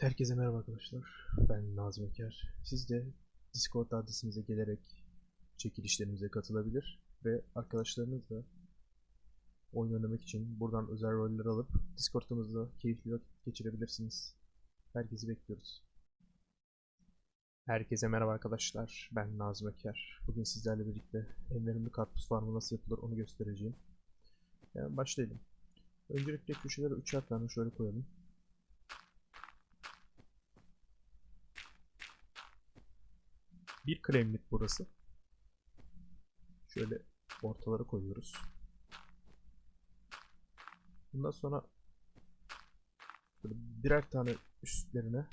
Herkese merhaba arkadaşlar. Ben Nazım Öker. Siz de Discord adresimize gelerek çekilişlerimize katılabilir ve arkadaşlarınızla oyun oynamak için buradan özel roller alıp Discord'umuzda keyifli vakit geçirebilirsiniz. Herkesi bekliyoruz. Herkese merhaba arkadaşlar. Ben Nazım Öker. Bugün sizlerle birlikte en verimli karpuz farmı nasıl yapılır onu göstereceğim. Yani başlayalım. Öncelikle köşelere üçer tane şöyle koyalım. Bir kremlik burası. Şöyle ortalara koyuyoruz. Bundan sonra birer tane üstlerine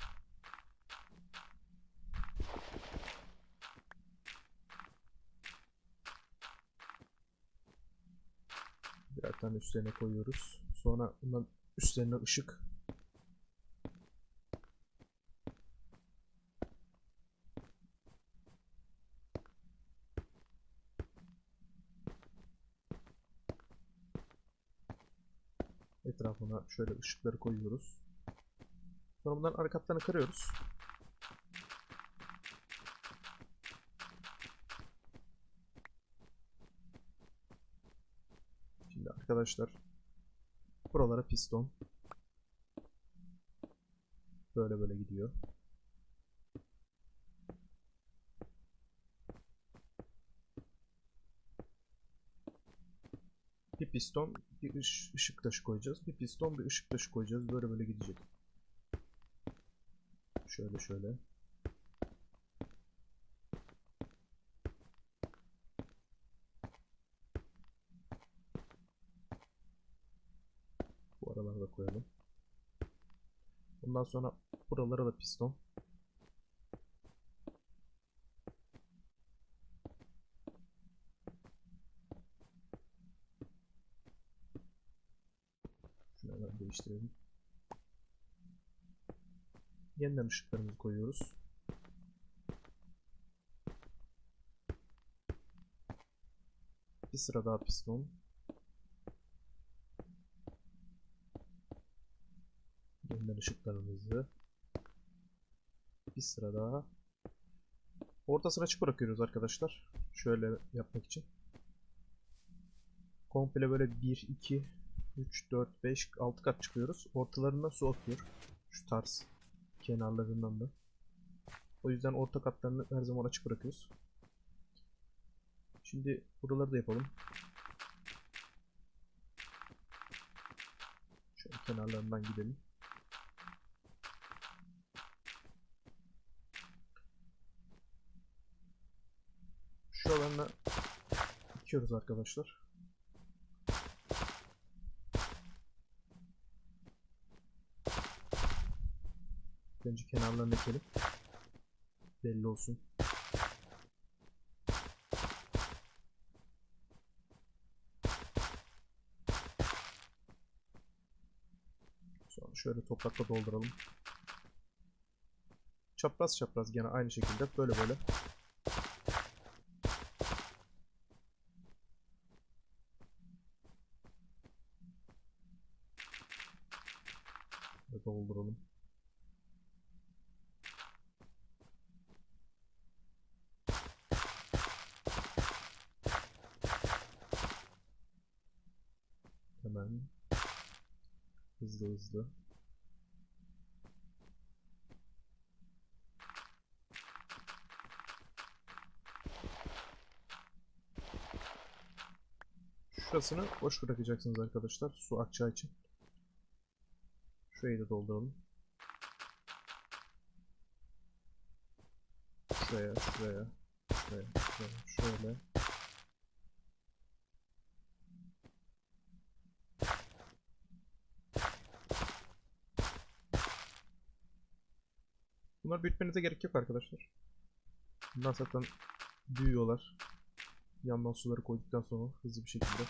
birer tane üstlerine koyuyoruz. Sonra bundan üstlerine ışık Etrafına şöyle ışıkları koyuyoruz. Sonra bunların arka katlarını kırıyoruz. Şimdi arkadaşlar buralara piston böyle böyle gidiyor. Bir piston, bir ış- ışık taşı koyacağız. Bir piston, bir ışık taşı koyacağız. Böyle böyle gidecek. Şöyle şöyle. Bu aralara da koyalım. Ondan sonra buralara da piston. Şunu hemen değiştirelim. Yeniden ışıklarımızı koyuyoruz. Bir sıra daha piston. Yeniden ışıklarımızı. Bir sıra daha. Ortasına açık bırakıyoruz arkadaşlar. Şöyle yapmak için. Komple böyle 1, 2, 3, 4, 5, 6 kat çıkıyoruz. Ortalarından su akıyor. Şu tarz. Kenarlarından da. O yüzden orta katlarını her zaman açık bırakıyoruz. Şimdi buraları da yapalım. Şöyle kenarlarından gidelim. Alanla dikiyoruz arkadaşlar. Önce kenarlarını ekelim. Belli olsun. Sonra şöyle toprakla dolduralım. Çapraz çapraz gene aynı şekilde böyle böyle. Ve dolduralım. Hemen hızlı hızlı. Şurasını boş bırakacaksınız arkadaşlar su akacağı için. Şurayı da dolduralım. Şuraya, şuraya, şuraya, şuraya, şöyle. Bunlar büyütmenize gerek yok arkadaşlar. Bunlar zaten büyüyorlar. Yandan suları koyduktan sonra hızlı bir şekilde.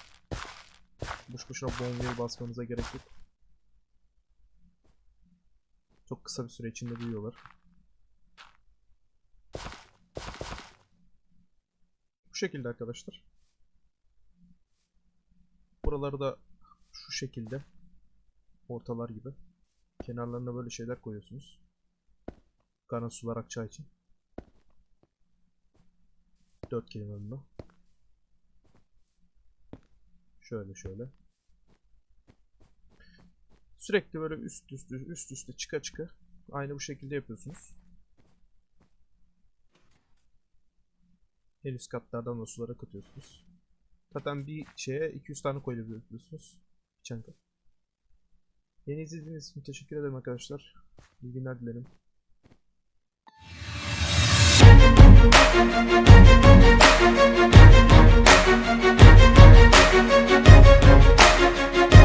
Boş boşuna bonwheel basmanıza gerek yok. Çok kısa bir süre içinde büyüyorlar. Bu şekilde arkadaşlar. Buraları da şu şekilde ortalar gibi. Kenarlarına böyle şeyler koyuyorsunuz. Kana sular akacağı için. Dört kenarına. Şöyle şöyle. Sürekli böyle üst üste üst üste çıka çıka aynı bu şekilde yapıyorsunuz. En üst katlardan da sulara katıyorsunuz. Zaten bir şeye 200 tane koyabiliyorsunuz. Çanta. Beni izlediğiniz için teşekkür ederim arkadaşlar. İyi günler dilerim.